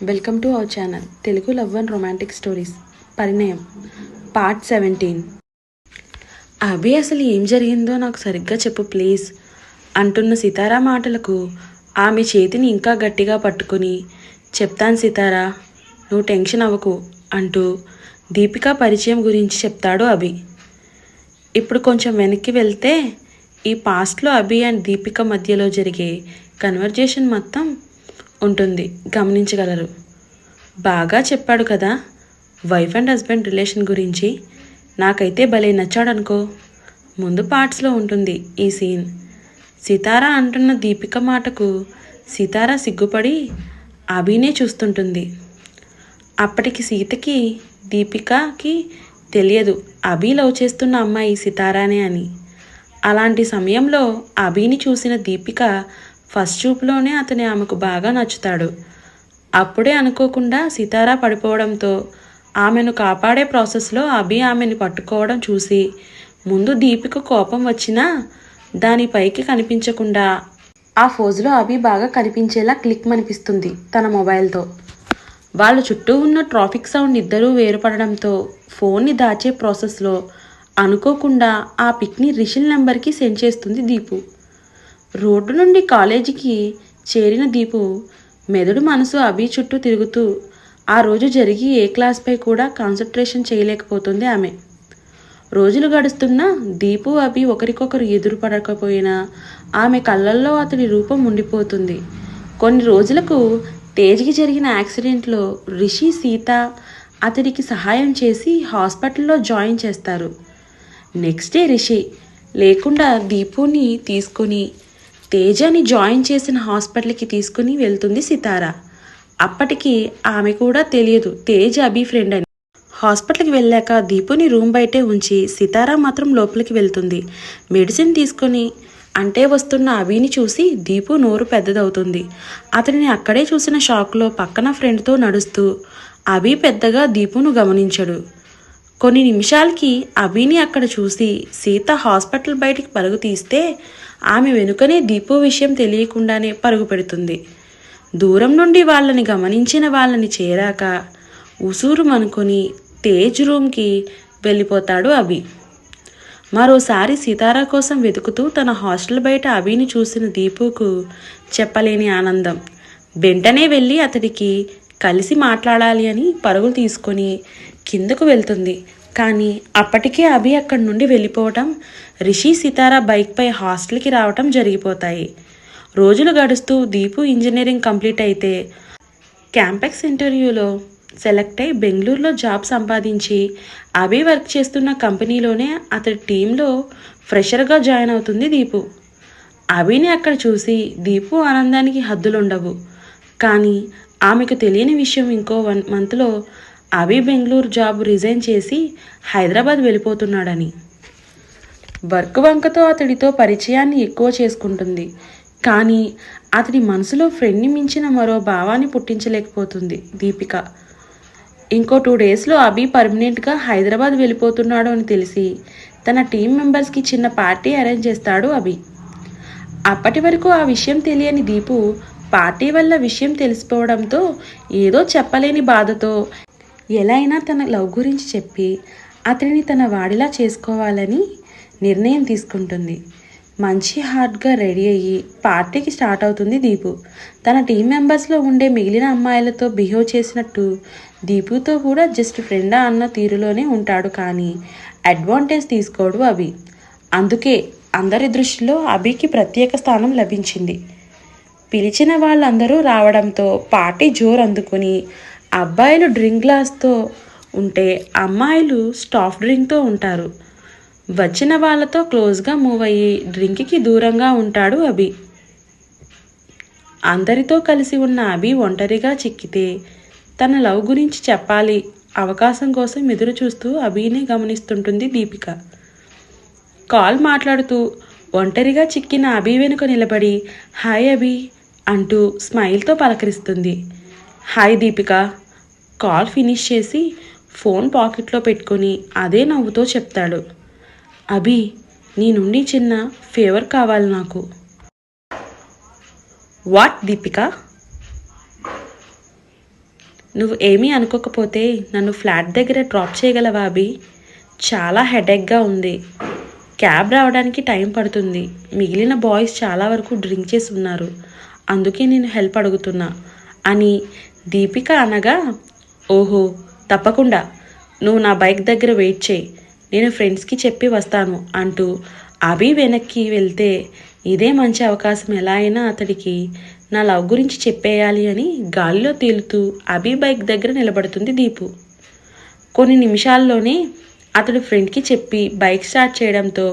Welcome to our channel Telugu love and romantic stories Parinayam part seventeen Abhi అసలు ఏం జరిగిందో నాకు సరిగ్గా చెప్పు ప్లీజ్ అంటున్న సితారా మాటలకు ఆమె చేతిని ఇంకా గట్టిగా పట్టుకుని చెప్తాను సితారా నువ్వు టెన్షన్ అవ్వకు అంటూ దీపికా పరిచయం గురించి చెప్తాడు అభి. ఇప్పుడు కొంచెం వెనక్కి వెళ్తే ఈ పాస్ట్లో అభి అండ్ దీపిక మధ్యలో జరిగే కన్వర్జేషన్ మొత్తం ఉంటుంది. గమనించగలరు. బాగా చెప్పాడు కదా. వైఫ్ అండ్ హస్బెండ్ రిలేషన్ గురించి. నాకైతే భలే నచ్చాడనుకో. ముందు పార్ట్స్లో ఉంటుంది ఈ సీన్. సితారా అంటున్న దీపిక మాటకు సితార సిగ్గుపడి అభినే చూస్తుంటుంది. అప్పటికి సీతకి దీపికకి తెలియదు అభి లవ్ చేస్తున్న అమ్మాయి సితారానే అని. అలాంటి సమయంలో అభిని చూసిన దీపిక ఫస్ట్ చూపులోనే అతని ఆమెకు బాగా నచ్చుతాడు. అప్పుడే అనుకోకుండా సితారా పడిపోవడంతో ఆమెను కాపాడే ప్రాసెస్లో అభి ఆమెను పట్టుకోవడం చూసి ముందు దీపిక కోపం వచ్చినా దాని పైకి కనిపించకుండా ఆ ఫోజులో అభి బాగా కనిపించేలా క్లిక్ అనిపిస్తుంది తన మొబైల్తో. వాళ్ళ చుట్టూ ఉన్న ట్రాఫిక్ సౌండ్ ఇద్దరూ వేరుపడడంతో ఫోన్ని దాచే ప్రాసెస్లో అనుకోకుండా ఆ పిక్ని రిషిల్ నెంబర్కి సెండ్ చేస్తుంది దీపు. రోడ్డు నుండి కాలేజీకి చేరిన దీపు మెదడు మనసు అభి చుట్టూ తిరుగుతూ ఆ రోజు జరిగి ఏ క్లాస్పై కూడా కాన్సన్ట్రేషన్ చేయలేకపోతుంది ఆమె. రోజులు గడుస్తున్నా దీపు అభి ఒకరికొకరు ఎదురు పడకపోయినా ఆమె కళ్ళల్లో అతడి రూపం ఉండిపోతుంది. కొన్ని రోజులకు తేజ్కి జరిగిన యాక్సిడెంట్లో రిషి సీత అతడికి సహాయం చేసి హాస్పిటల్లో జాయిన్ చేస్తారు. నెక్స్ట్ డే రిషి లేకుండా దీపుని తీసుకొని తేజని జాయిన్ చేసిన హాస్పిటల్కి తీసుకుని వెళ్తుంది సితారా. అప్పటికి ఆమె కూడా తెలియదు తేజ్ అభి ఫ్రెండ్ అని. హాస్పిటల్కి వెళ్ళాక దీపుని రూమ్ బయటే ఉంచి సితారా మాత్రం లోపలికి వెళ్తుంది. మెడిసిన్ తీసుకొని అంటే వస్తున్న అభిని చూసి దీపు నోరు పెద్దదవుతుంది. అతడిని అక్కడే చూసిన షాక్లో పక్కన ఫ్రెండ్తో నడుస్తూ అభి పెద్దగా దీపును గమనించడు. కొన్ని నిమిషాలకి అభిని అక్కడ చూసి సీత హాస్పిటల్ బయటికి పరుగు తీస్తే ఆమె వెనుకనే దీపు విషయం తెలియకుండానే పరుగు పెడుతుంది. దూరం నుండి వాళ్ళని గమనించిన వాళ్ళని చేరాక ఉసూరు అనుకుని తేజ్ రూమ్కి వెళ్ళిపోతాడు అభి. మరోసారి సితారా కోసం వెతుకుతూ తన హాస్టల్ బయట అభిని చూసిన దీపుకు చెప్పలేని ఆనందం. వెంటనే వెళ్ళి అతడికి కలిసి మాట్లాడాలి అని పరుగులు తీసుకొని కిందకు వెళ్తుంది. కానీ అప్పటికే అభి అక్కడి నుండి వెళ్ళిపోవటం రిషి సితారా బైక్పై హాస్టల్కి రావటం జరిగిపోతాయి. రోజులు గడుస్తూ దీపు ఇంజనీరింగ్ కంప్లీట్ అయితే క్యాంపెక్స్ ఇంటర్వ్యూలో సెలెక్ట్ అయి బెంగళూరులో జాబ్ సంపాదించి అభి వర్క్ చేస్తున్న కంపెనీలోనే అతడి టీంలో ఫ్రెషర్గా జాయిన్ అవుతుంది దీపు. అభిని అక్కడ చూసి దీపు ఆనందానికి హద్దులుండవు. కానీ ఆమెకు తెలియని విషయం ఇంకో వన్ మంత్లో అభి బెంగళూరు జాబ్ రిజైన్ చేసి హైదరాబాద్ వెళ్ళిపోతున్నాడని. వర్క్ వంకతో అతడితో పరిచయాన్ని ఎక్కువ చేసుకుంటుంది. కానీ అతడి మనసులో ఫ్రెండ్ని మించిన మరో భావాన్ని పుట్టించలేకపోతుంది దీపిక. ఇంకో టూ డేస్లో అభి పర్మనెంట్గా హైదరాబాద్ వెళ్ళిపోతున్నాడు అని తెలిసి తన టీం మెంబర్స్కి చిన్న పార్టీ అరేంజ్ చేస్తాడు అభి. అప్పటి వరకు ఆ విషయం తెలియని దీపు పార్టీ వల్ల విషయం తెలిసిపోవడంతో ఏదో చెప్పలేని బాధతో ఎలా అయినా తన లవ్ గురించి చెప్పి అతడిని తన వాడిలా చేసుకోవాలని నిర్ణయం తీసుకుంటుంది. మంచి హార్ట్గా రెడీ అయ్యి పార్టీకి స్టార్ట్ అవుతుంది దీపు. తన టీం మెంబర్స్లో ఉండే మిగిలిన అమ్మాయిలతో బిహేవ్ చేసినట్టు దీపుతో కూడా జస్ట్ ఫ్రెండా అన్న తీరులోనే ఉంటాడు కానీ అడ్వాంటేజ్ తీసుకోడు అభి. అందుకే అందరి దృష్టిలో అభికి ప్రత్యేక స్థానం లభించింది. పిలిచిన వాళ్ళందరూ రావడంతో పార్టీ జోరు అందుకుని అబ్బాయిలు డ్రింక్ గ్లాస్తో ఉంటే అమ్మాయిలు స్టాఫ్ డ్రింక్తో ఉంటారు. వచ్చిన వాళ్ళతో క్లోజ్గా మూవ్ అయ్యి డ్రింక్కి దూరంగా ఉంటాడు అభి. అందరితో కలిసి ఉన్న అభి ఒంటరిగా చిక్కితే తన లవ్ గురించి చెప్పాలి అవకాశం కోసం ఎదురు చూస్తూ అభినే గమనిస్తుంటుంది దీపిక. కాల్ మాట్లాడుతూ ఒంటరిగా చిక్కిన అభి వెనుక నిలబడి హాయ్ అభి అంటూ స్మైల్తో పలకరిస్తుంది. హాయ్ దీపిక కాల్ ఫినిష్ చేసి ఫోన్ పాకెట్లో పెట్టుకొని అదే నవ్వుతో చెప్తాడు. అభి నీ నుండి చిన్న ఫేవర్ కావాలి నాకు. వాట్ దీపిక? నువ్వు ఏమీ అనుకోకపోతే నన్ను ఫ్లాట్ దగ్గర డ్రాప్ చేయగలవా అభి? చాలా హెడేక్గా ఉంది. క్యాబ్ రావడానికి టైం పడుతుంది. మిగిలిన బాయ్స్ చాలా వరకు డ్రింక్ చేసి ఉన్నారు. అందుకే నేను హెల్ప్ అడుగుతున్నా. అని దీపిక అనగా ఓహో తప్పకుండా. నువ్వు నా బైక్ దగ్గర వెయిట్ చేయి. నేను ఫ్రెండ్స్కి చెప్పి వస్తాను అంటూ అభి వెనక్కి వెళ్తే ఇదే మంచి అవకాశం. ఎలా అయినా అతడికి నా లవ్ గురించి చెప్పేయాలి అని గాలిలో తేలుతూ అభి బైక్ దగ్గర నిలబడుతుంది దీపు. కొన్ని నిమిషాల్లోనే అతడు ఫ్రెండ్కి చెప్పి బైక్ స్టార్ట్ చేయడంతో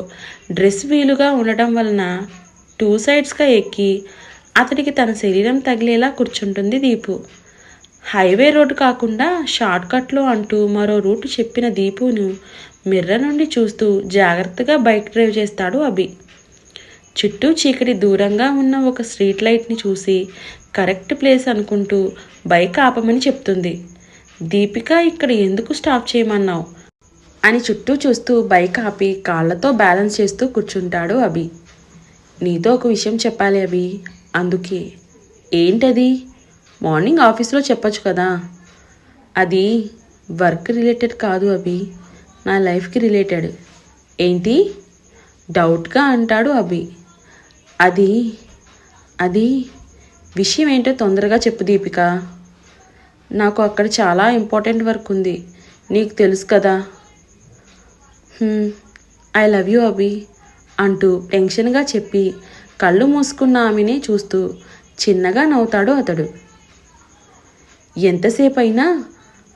డ్రెస్ వీలుగా ఉండటం వలన టూ సైడ్స్గా ఎక్కి అతడికి తన శరీరం తగిలేలా కూర్చుంటుంది దీపు. హైవే రోడ్డు కాకుండా షార్ట్కట్లో అంటూ మరో రూట్ చెప్పిన దీపును మిర్ర నుండి చూస్తూ జాగ్రత్తగా బైక్ డ్రైవ్ చేస్తాడు అభి. చుట్టూ చీకటి దూరంగా ఉన్న ఒక స్ట్రీట్ లైట్ని చూసి కరెక్ట్ ప్లేస్ అనుకుంటూ బైక్ ఆపమని చెప్తుంది. దీపిక ఇక్కడ ఎందుకు స్టాప్ చేయమన్నావు? అని చుట్టూ చూస్తూ బైక్ ఆపి కాళ్ళతో బ్యాలెన్స్ చేస్తూ కూర్చుంటాడు అభి. నీతో ఒక విషయం చెప్పాలి అభి. అందుకే. ఏంటది? మార్నింగ్ ఆఫీస్లో చెప్పొచ్చు కదా. అది వర్క్ రిలేటెడ్ కాదు అభి. నా లైఫ్కి రిలేటెడ్. ఏంటి? డౌట్గా అంటాడు అభి. అది అది విషయం ఏంటో తొందరగా చెప్పు దీపిక. నాకు అక్కడ చాలా ఇంపార్టెంట్ వర్క్ ఉంది. నీకు తెలుసు కదా. ఐ లవ్ యూ అభి అంటూ టెన్షన్గా చెప్పి కళ్ళు మూసుకున్న ఆమెనే చూస్తూ చిన్నగా నవ్వుతాడు అతడు. ఎంతసేపు అయినా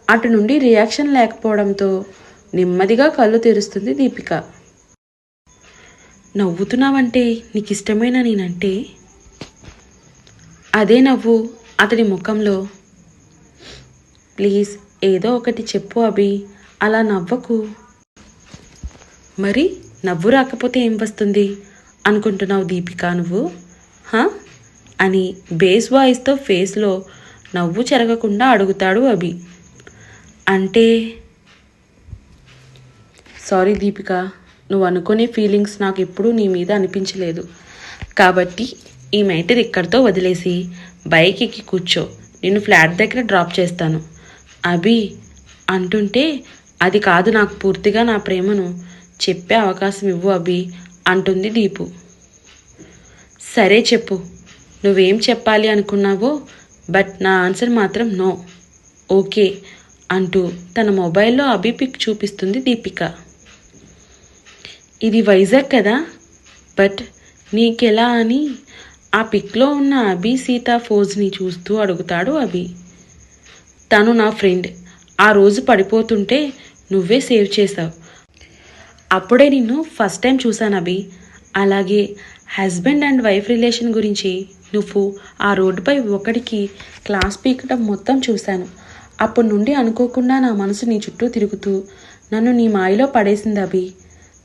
అటు నుండి రియాక్షన్ లేకపోవడంతో నెమ్మదిగా కళ్ళు తెరుస్తుంది దీపిక. నవ్వుతున్నావంటే నీకు ఇష్టమైన నేనంటే? అదే నవ్వు అతడి ముఖంలో. ప్లీజ్ ఏదో ఒకటి చెప్పు అభి అలా నవ్వకు. మరి నవ్వు రాకపోతే ఏం వస్తుంది? అనుకుంటున్నావు దీపిక నువ్వు? హా? అని బేస్ వాయిస్తో ఫేస్లో నవ్వు చెరగకుండా అడుగుతాడు అభి. అంటే సారీ దీపిక నువ్వు అనుకునే ఫీలింగ్స్ నాకు ఎప్పుడూ నీ మీద అనిపించలేదు. కాబట్టి ఈ మ్యాటర్ ఇక్కడితో వదిలేసి బైక్ ఎక్కి కూర్చో. నేను ఫ్లాట్ దగ్గర డ్రాప్ చేస్తాను. అభి అంటుంటే అది కాదు నాకు పూర్తిగా నా ప్రేమను చెప్పే అవకాశం ఇవ్వు అభి అంటుంది దీపు. సరే చెప్పు. నువ్వేం చెప్పాలి అనుకున్నావో బట్ నా ఆన్సర్ మాత్రం నో. ఓకే అంటూ తన మొబైల్లో అభి పిక్ చూపిస్తుంది దీపిక. ఇది వైజాగ్ కదా? బట్ నీకెలా అని ఆ పిక్లో ఉన్న అభి సీత ఫోజ్ని చూస్తూ అడుగుతాడు అభి. తను నా ఫ్రెండ్. ఆ రోజు పడిపోతుంటే నువ్వే సేవ్ చేసావు అప్పుడే నిన్ను ఫస్ట్ టైం చూశాను అభి. అలాగే హస్బెండ్ అండ్ వైఫ్ రిలేషన్ గురించి నువ్వు ఆ రోడ్డుపై ఒకడికి క్లాస్ పీకటం మొత్తం చూశాను. అప్పటి నుండి అనుకోకుండా నా మనసు నీ చుట్టూ తిరుగుతూ నన్ను నీ మాయలో పడేసింది అభి.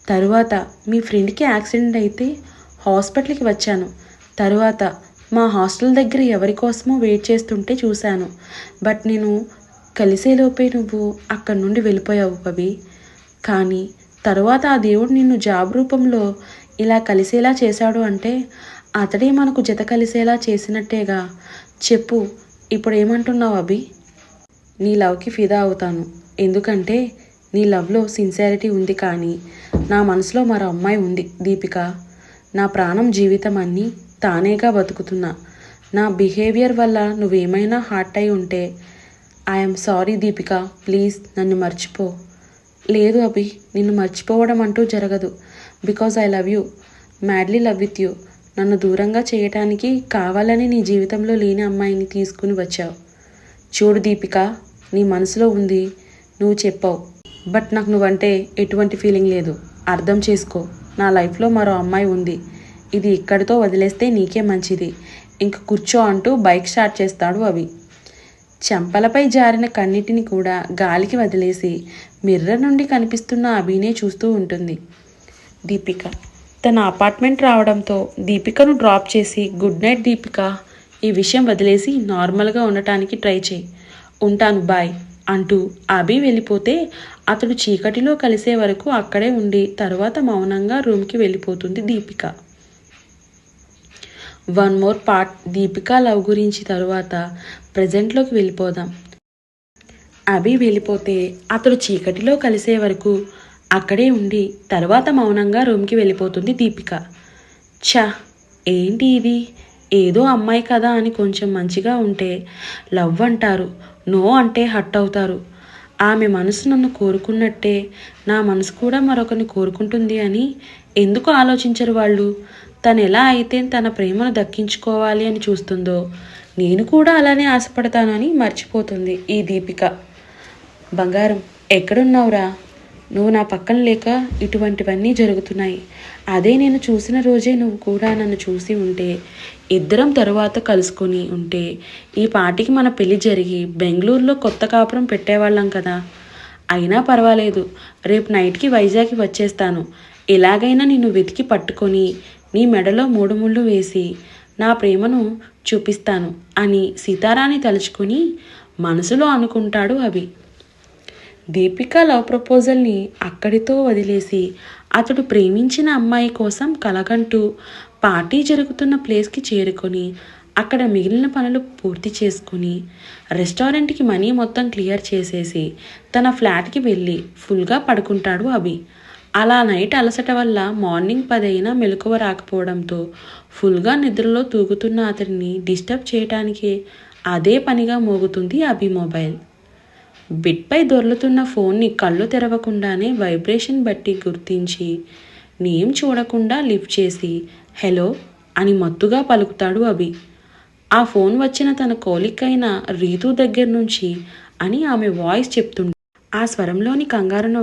తరువాత మీ ఫ్రెండ్కి యాక్సిడెంట్ అయితే హాస్పిటల్కి వచ్చాను. తరువాత మా హాస్టల్ దగ్గర ఎవరి కోసమో వెయిట్ చేస్తుంటే చూశాను. బట్ నేను కలిసేలోపే నువ్వు అక్కడి నుండి వెళ్ళిపోయావు కవి కానీ తరువాత ఆ దేవుడు నిన్ను జాబ్ రూపంలో ఇలా కలిసేలా చేశాడు అంటే అతడే మనకు జత కలిసేలా చేసినట్టేగా. చెప్పు ఇప్పుడు ఏమంటున్నావు అభి? నీ లవ్కి ఫిదా అవుతాను. ఎందుకంటే నీ లవ్లో సిన్సియారిటీ ఉంది కానీ నా మనసులో మరో అమ్మాయి ఉంది దీపిక. నా ప్రాణం జీవితం అన్నీ తానేగా బతుకుతున్నా. నా బిహేవియర్ వల్ల నువ్వేమైనా హార్ట్ అయి ఉంటే ఐఎమ్ సారీ దీపిక. ప్లీజ్ నన్ను మర్చిపో. లేదు అభి నిన్ను మర్చిపోవడం అంటూ జరగదు. Because I love you. Madly love with you. నన్ను దూరంగా చేయటానికి కావాలని నీ జీవితంలో లేని అమ్మాయిని తీసుకుని వచ్చావు. చూడు దీపిక నీ మనసులో ఉంది నువ్వు చెప్పావు. బట్ నాకు నువ్వంటే ఎటువంటి ఫీలింగ్ లేదు. అర్థం చేసుకో నా లైఫ్లో మరో అమ్మాయి ఉంది. ఇది ఇక్కడితో వదిలేస్తే నీకే మంచిది. ఇంక కూర్చో అంటూ బైక్ స్టార్ట్ చేస్తాడు అవి. చెంపలపై జారిన కన్నిటిని కూడా గాలికి వదిలేసి మిర్రర్ నుండి కనిపిస్తున్న అభినే చూస్తూ ఉంటుంది. దీపిక తన అపార్ట్మెంట్ రావడంతో దీపికను డ్రాప్ చేసి గుడ్ నైట్ దీపిక. ఈ విషయం వదిలేసి నార్మల్గా ఉండటానికి ట్రై చేయి. ఉంటాను బాయ్ అంటూ అభి వెళ్ళిపోతే అతడు చీకటిలో కలిసే వరకు అక్కడే ఉండి తర్వాత మౌనంగా రూమ్కి వెళ్ళిపోతుంది Deepika. One more part Deepika love గురించి తరువాత ప్రజెంట్లోకి వెళ్ళిపోదాం. అభి వెళ్ళిపోతే అతడు చీకటిలో కలిసే వరకు అక్కడే ఉండి తర్వాత మౌనంగా రూమ్కి వెళ్ళిపోతుంది దీపిక. ఛా ఏంటి ఇది? ఏదో అమ్మాయి కదా అని కొంచెం మంచిగా ఉంటే లవ్ అంటారు నో అంటే హట్ అవుతారు. ఆమె మనసు నన్ను కోరుకున్నట్టే నా మనసు కూడా మరొకరిని కోరుకుంటుంది అని ఎందుకు ఆలోచించరు వాళ్ళు? తను ఎలా అయితే తన ప్రేమను దక్కించుకోవాలి అని చూస్తుందో నేను కూడా అలానే ఆశపడతానని మర్చిపోతుంది ఈ దీపిక. బంగారం ఎక్కడున్నావురా? నువ్వు నా పక్కన లేక ఇటువంటివన్నీ జరుగుతున్నాయి. అదే నేను చూసిన రోజే నువ్వు కూడా నన్ను చూసి ఉంటే ఇద్దరం తరువాత కలుసుకొని ఉంటే ఈ పాటికి మన పెళ్ళి జరిగి బెంగళూరులో కొత్త కాపురం పెట్టేవాళ్ళం కదా. అయినా పర్వాలేదు రేపు నైట్కి వైజాగ్కి వచ్చేస్తాను. ఎలాగైనా నిన్ను వెతికి పట్టుకొని నీ మెడలో మూడు ముళ్ళు వేసి నా ప్రేమను చూపిస్తాను అని సీతారాని తలుచుకొని మనసులో అనుకుంటాడు అభి. దీపిక లవ్ ప్రపోజల్ని అక్కడితో వదిలేసి అతడు ప్రేమించిన అమ్మాయి కోసం కలగంటూ పార్టీ జరుగుతున్న ప్లేస్కి చేరుకొని అక్కడ మిగిలిన పనులు పూర్తి చేసుకుని రెస్టారెంట్కి మనీ మొత్తం క్లియర్ చేసేసి తన ఫ్లాట్కి వెళ్ళి ఫుల్గా పడుకుంటాడు అభి. అలా నైట్ అలసట వల్ల మార్నింగ్ పదైనా మెలకువ రాకపోవడంతో ఫుల్గా నిద్రలో తూగుతున్న అతడిని డిస్టర్బ్ చేయటానికే అదే పనిగా మోగుతుంది అభి మొబైల్. బిట్పై దొర్లుతున్న ఫోన్ని కళ్ళు తెరవకుండానే వైబ్రేషన్ బట్టి గుర్తించి నేమ్ చూడకుండా లిఫ్ట్ చేసి హలో అని మత్తుగా పలుకుతాడు అభి. ఆ ఫోన్ వచ్చిన తన కోలికైన రీతు దగ్గర నుంచి అని ఆమె వాయిస్ చెప్తుంది ఆ స్వరంలోని కంగారును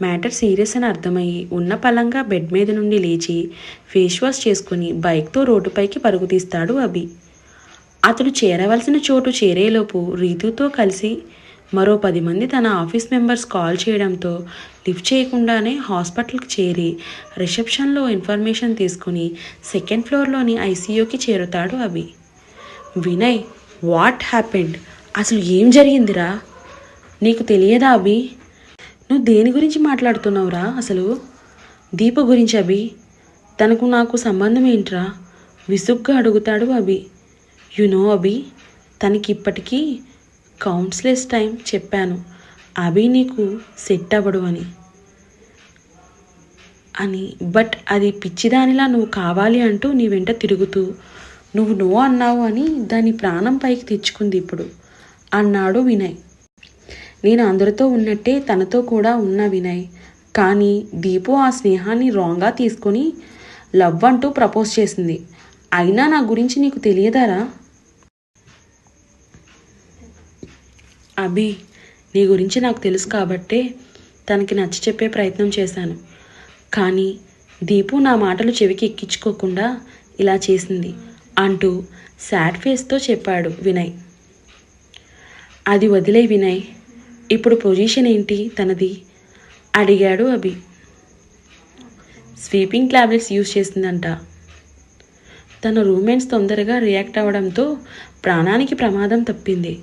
మ్యాటర్ సీరియస్ అని అర్థమయ్యి ఉన్న పలంగా బెడ్ మీద నుండి లేచి ఫేస్ వాష్ చేసుకుని బైక్తో రోడ్డుపైకి పరుగు తీస్తాడు అభి. అతడు చేరవలసిన చోటు చేరేలోపు రీతుతో కలిసి మరో పది మంది తన ఆఫీస్ మెంబర్స్ కాల్ చేయడంతో లిఫ్ట్ చేయకుండానే హాస్పిటల్కి చేరి రిసెప్షన్లో ఇన్ఫర్మేషన్ తీసుకుని సెకండ్ ఫ్లోర్లోని ఐసీయూకి చేరుతాడు అభి. Vinay what happened? అసలు ఏం జరిగిందిరా? నీకు తెలియదా అభి? నువ్వు దేని గురించి మాట్లాడుతున్నావురా అసలు? దీప గురించి అభి తనకు నాకు సంబంధం ఏంట్రా? విసుగ్గా అడుగుతాడు అభి. యు నో అభి తనకి ఇప్పటికీ కౌన్సిలెస్ టైం చెప్పాను. అవి నీకు సెట్ అవ్వడు అని. అని బట్ అది పిచ్చిదానిలా నువ్వు కావాలి అంటూ నీ వెంట తిరుగుతూ నువ్వు నో అన్నావు అని దాని ప్రాణం పైకి తెచ్చుకుంది ఇప్పుడు అన్నాడు వినయ్. నేను అందరితో ఉన్నట్టే తనతో కూడా ఉన్న వినయ్. కానీ దీపు ఆ స్నేహాన్ని రాంగ్గా తీసుకొని లవ్ అంటూ ప్రపోజ్ చేసింది. అయినా నా గురించి నీకు తెలియదారా? అభి నీ గురించి నాకు తెలుసు కాబట్టే తనకి నచ్చ చెప్పే ప్రయత్నం చేశాను. కానీ దీపు నా మాటలు చెవికి ఎక్కించుకోకుండా ఇలా చేసింది అంటూ శాడ్ ఫేస్తో చెప్పాడు వినయ్. అది వదిలే వినయ్ ఇప్పుడు పొజిషన్ ఏంటి తనది? అడిగాడు అభి. స్వీపింగ్ ట్యాబ్లెట్స్ యూజ్ చేసిందంట. తన రూమ్మేట్స్ తొందరగా రియాక్ట్ అవ్వడంతో ప్రాణానికి ప్రమాదం తప్పింది.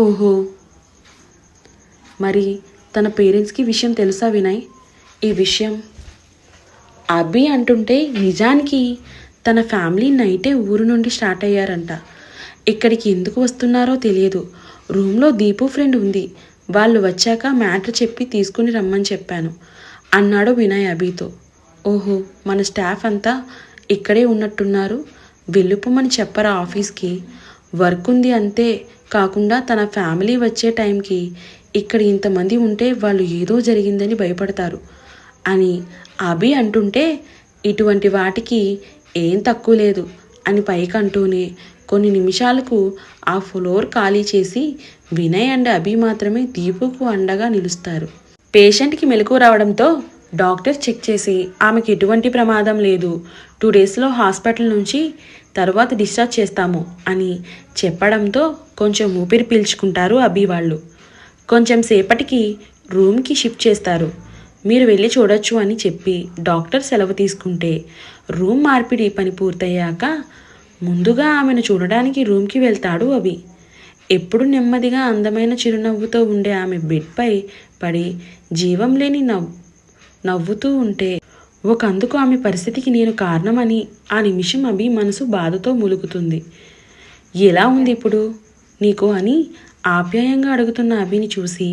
ఓహో. మరి తన పేరెంట్స్కి విషయం తెలుసా వినయ్? ఈ విషయం? అభి అంటుంటే నిజానికి తన ఫ్యామిలీ నైటే ఊరు నుండి స్టార్ట్ అయ్యారంట. ఇక్కడికి ఎందుకు వస్తున్నారో తెలియదు. రూమ్లో దీపు ఫ్రెండ్ ఉంది. వాళ్ళు వచ్చాక మ్యాటర్ చెప్పి తీసుకుని రమ్మని చెప్పాను. అన్నాడు వినయ్ అభితో. ఓహో మన స్టాఫ్ అంతా ఇక్కడే ఉన్నట్టున్నారు. వెళ్ళిపోమని చెప్పరా ఆఫీస్కి? వర్క్ ఉంది అంతే కాకుండా తన ఫ్యామిలీ వచ్చే టైంకి ఇక్కడ ఇంతమంది ఉంటే వాళ్ళు ఏదో జరిగిందని భయపడతారు అని అభి అంటుంటే ఇటువంటి వాటికి ఏం తక్కువ లేదు అని పైకి అంటూనే కొన్ని నిమిషాలకు ఆ ఫ్లోర్ ఖాళీ చేసి వినయ్ అండ్ అభి మాత్రమే దీపుకు అండగా నిలుస్తారు. పేషెంట్కి మెలకు రావడంతో డాక్టర్ చెక్ చేసి ఆమెకి ఎటువంటి ప్రమాదం లేదు. టూ డేస్లో హాస్పిటల్ నుంచి తర్వాత డిశ్చార్జ్ చేస్తాము అని చెప్పడంతో కొంచెం ఊపిరి పీల్చుకుంటారు అభి వాళ్ళు. కొంచెం సేపటికి రూమ్కి షిఫ్ట్ చేస్తారు. మీరు వెళ్ళి చూడొచ్చు అని చెప్పి డాక్టర్ సెలవు తీసుకుంటే రూమ్ మార్పిడి పని పూర్తయ్యాక ముందుగా ఆమెను చూడడానికి రూమ్కి వెళ్తాడు అభి. ఎప్పుడు నెమ్మదిగా అందమైన చిరునవ్వుతో ఉండే ఆమె బెడ్పై పడి జీవం లేని నవ్వు నవ్వుతూ ఉంటే ఒకందుకు ఆమె పరిస్థితికి నేను కారణమని ఆ నిమిషం అభి మనసు బాధతో ములుగుతుంది. ఎలా ఉంది ఇప్పుడు? నీకు అని ఆప్యాయంగా అడుగుతున్న అభిని చూసి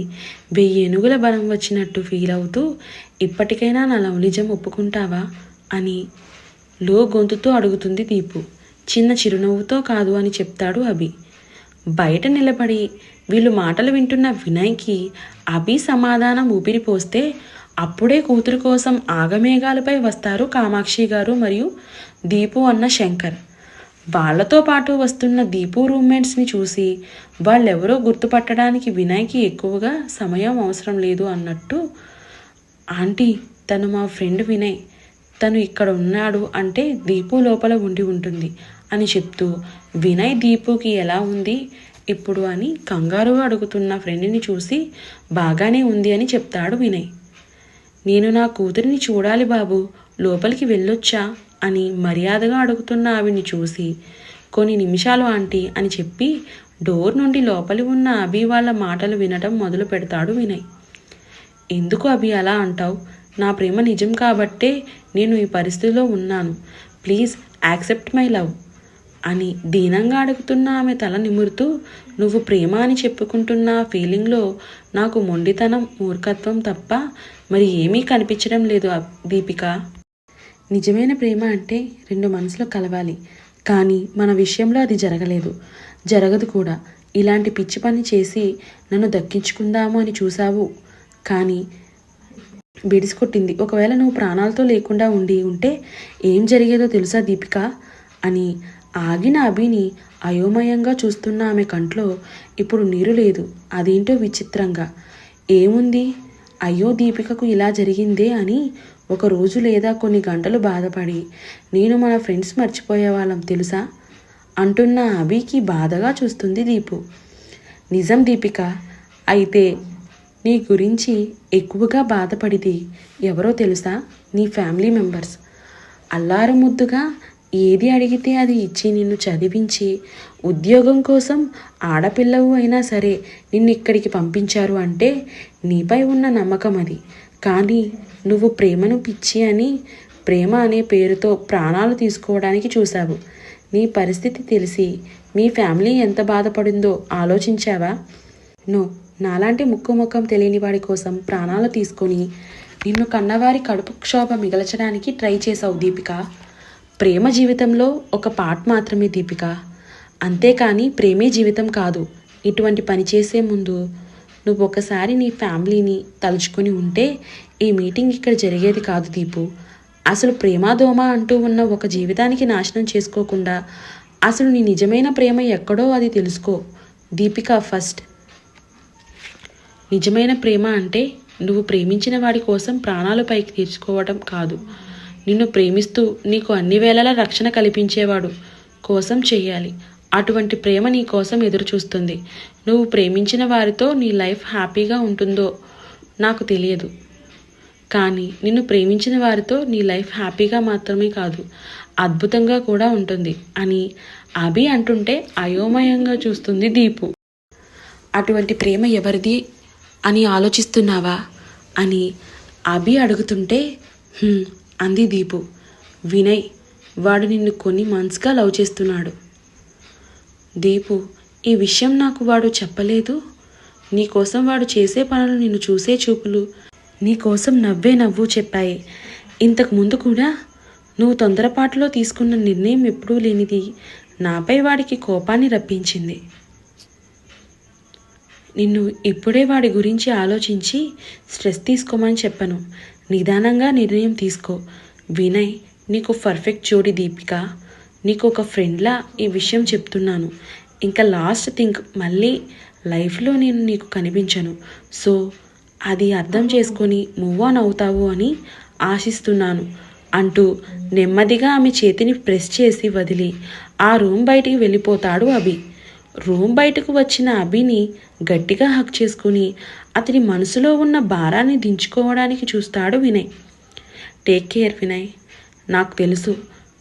వెయ్యి ఏనుగుల బలం వచ్చినట్టు ఫీల్ అవుతూ ఇప్పటికైనా నా లవ్ నిజం ఒప్పుకుంటావా అని లో గొంతుతో అడుగుతుంది దీపు. చిన్న చిరునవ్వుతో కాదు అని చెప్తాడు అభి. బయట నిలబడి వీళ్ళు మాటలు వింటున్న వినయ్కి అభి సమాధానం ఊపిరిపోస్తే అప్పుడే కూతురు కోసం ఆగమేఘాలపై వస్తారు కామాక్షి గారు మరియు దీపు అన్న శంకర్. వాళ్ళతో పాటు వస్తున్న దీపు రూమ్మేట్స్ని చూసి వాళ్ళెవరో గుర్తుపట్టడానికి వినయ్కి ఎక్కువగా సమయం అవసరం లేదు అన్నట్టు ఆంటీ తను మా ఫ్రెండ్ వినయ్. తను ఇక్కడ ఉన్నాడు అంటే దీపు లోపల ఉండి ఉంటుంది అని చెప్తూ వినయ్ దీపుకి ఎలా ఉంది ఇప్పుడు అని కంగారుగా అడుగుతున్న ఫ్రెండ్ని చూసి బాగానే ఉంది అని చెప్తాడు వినయ్. నేను నా కూతురిని చూడాలి బాబు లోపలికి వెళ్ళొచ్చా అని మర్యాదగా అడుగుతున్న ఆవిడ్ని చూసి కొన్ని నిమిషాలు ఆంటీ అని చెప్పి డోర్ నుండి లోపలి ఉన్న అభి వాళ్ళ మాటలు వినడం మొదలు పెడతాడు వినయ్. ఎందుకు అభి అలా అంటావు? నా ప్రేమ నిజం కాబట్టే నేను ఈ పరిస్థితిలో ఉన్నాను. Please accept my love. అని దీనంగా అడుగుతున్న ఆమె తల నిమురుతూ నువ్వు ప్రేమ అని చెప్పుకుంటున్న ఫీలింగ్లో నాకు మొండితనం మూర్ఖత్వం తప్ప మరి ఏమీ కనిపించడం లేదు దీపిక. నిజమైన ప్రేమ అంటే రెండు మనసులు కలవాలి కానీ మన విషయంలో అది జరగలేదు. జరగదు కూడా. ఇలాంటి పిచ్చి పని చేసి నన్ను దక్కించుకుందాము అని చూసావు కానీ బిడిసికొట్టింది ఒకవేళ నువ్వు ప్రాణాలతో లేకుండా ఉండి ఉంటే ఏం జరిగేదో తెలుసా దీపిక? అని ఆగిన అభిని అయోమయంగా చూస్తున్న ఆమె కంట్లో ఇప్పుడు నీరు లేదు. అదేంటో విచిత్రంగా. ఏముంది? అయ్యో దీపికకు ఇలా జరిగిందే అని ఒక రోజు లేదా కొన్ని గంటలు బాధపడి నేను మన ఫ్రెండ్స్ మర్చిపోయే వాళ్ళం తెలుసా? అంటున్న అభికి బాధగా చూస్తుంది దీపు. నిజం దీపిక అయితే నీ గురించి ఎక్కువగా బాధపడిది ఎవరో తెలుసా? నీ ఫ్యామిలీ మెంబర్స్. అల్లారు ముద్దుగా ఏది అడిగితే అది ఇచ్చి నిన్ను చదివించి ఉద్యోగం కోసం ఆడపిల్లవు అయినా సరే నిన్ను ఇక్కడికి పంపించారు అంటే నీపై ఉన్న నమ్మకం అది. కానీ నువ్వు ప్రేమను పిచ్చి అని ప్రేమ అనే పేరుతో ప్రాణాలు తీసుకోవడానికి చూశావు. నీ పరిస్థితి తెలిసి మీ ఫ్యామిలీ ఎంత బాధపడిందో ఆలోచించావా? నో నాలాంటి ముక్కు ముఖం తెలియని వాడి కోసం ప్రాణాలు తీసుకొని నిన్ను కన్నవారి కడుపు క్షోభ మిగల్చడానికి ట్రై చేసావు దీపిక. ప్రేమ జీవితంలో ఒక పార్ట్ మాత్రమే దీపిక. అంతేకాని ప్రేమే జీవితం కాదు. ఇటువంటి పని చేసే ముందు నువ్వు ఒకసారి నీ ఫ్యామిలీని తలుచుకొని ఉంటే ఈ మీటింగ్ ఇక్కడ జరిగేది కాదు దీపు. అసలు ప్రేమాదోమ అంటూ ఉన్న ఒక జీవితానికి నాశనం చేసుకోకుండా అసలు నీ నిజమైన ప్రేమ ఎక్కడో అది తెలుసుకో. దీపిక ఫస్ట్. నిజమైన ప్రేమ అంటే నువ్వు ప్రేమించిన వాడి కోసం ప్రాణాలు పైకి తీర్చుకోవడం కాదు. నిన్ను ప్రేమిస్తూ నీకు అన్ని వేళలా రక్షణ కల్పించేవాడు కోసం చెయ్యాలి. అటువంటి ప్రేమ నీ కోసం ఎదురు చూస్తుంది నువ్వు ప్రేమించిన వారితో నీ లైఫ్ హ్యాపీగా ఉంటుందో నాకు తెలియదు. కానీ నిన్ను ప్రేమించిన వారితో నీ లైఫ్ హ్యాపీగా మాత్రమే కాదు అద్భుతంగా కూడా ఉంటుంది అని అభి అంటుంటే అయోమయంగా చూస్తుంది దీపు. అటువంటి ప్రేమ ఎవరిది అని ఆలోచిస్తున్నావా అని అభి అడుగుతుంటే అంది దీపు. వినయ్ వాడు నిన్ను కొన్ని మంత్స్గా లవ్ చేస్తున్నాడు. దీపు ఈ విషయం నాకు వాడు చెప్పలేదు. నీకోసం వాడు చేసే పనులు నిన్ను చూసే చూపులు నీకోసం నవ్వే నవ్వు చెప్పాయి. ఇంతకు ముందు కూడా నువ్వు తొందరపాటులో తీసుకున్న నిర్ణయం ఎప్పుడూ లేనిది నాపై వాడికి కోపాన్ని రప్పించింది. నిన్ను ఇప్పుడే వాడి గురించి ఆలోచించి స్ట్రెస్ తీసుకోమని చెప్పను. నిదానంగా నిర్ణయం తీసుకో. వినయ్ నీకు పర్ఫెక్ట్ జోడి దీపిక. నీకు ఒక ఫ్రెండ్లా ఈ విషయం చెప్తున్నాను. ఇంకా లాస్ట్ థింక్ మళ్ళీ లైఫ్లో నేను నీకు కనిపించను. సో అది అర్థం చేసుకొని మూవ్ ఆన్ అవుతావు అని ఆశిస్తున్నాను. అంటూ నెమ్మదిగా ఆమె చేతిని ప్రెస్ చేసి వదిలి ఆ రూమ్ బయటికి వెళ్ళిపోతాడు అభి. రూమ్ బయటకు వచ్చిన అభిని గట్టిగా హక్ చేసుకుని అతని మనసులో ఉన్న భారాన్ని దించుకోవడానికి చూస్తాడు వినయ్. Take care Vinay. నాకు తెలుసు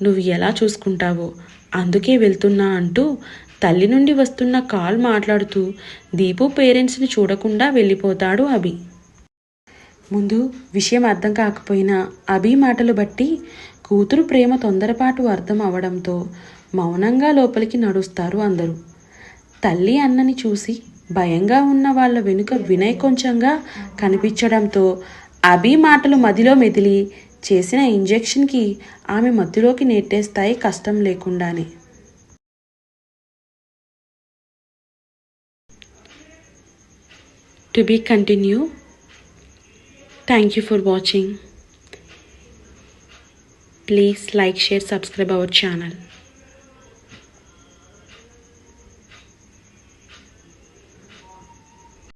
నువ్వు ఎలా చూసుకుంటావో. అందుకే వెళ్తున్నా అంటూ తల్లి నుండి వస్తున్న కాల్ మాట్లాడుతూ దీపు పేరెంట్స్ని చూడకుండా వెళ్ళిపోతాడు అభి. ముందు విషయం అర్థం కాకపోయినా అభి మాటలు బట్టి కూతురు ప్రేమ తొందరపాటు అర్థం అవడంతో మౌనంగా లోపలికి నడుస్తారు అందరూ. తల్లి అన్నని చూసి భయంగా ఉన్న వాళ్ళ వెనుక వినయ్ కొంచెంగా కనిపించడంతో అభి మాటలు మదిలో మెదిలి చేసిన ఇంజెక్షన్కి ఆమె మత్తులోకి నెట్టేస్తాయి కష్టం లేకుండానే. To be continue. Thank you for watching. Please like share subscribe our channel.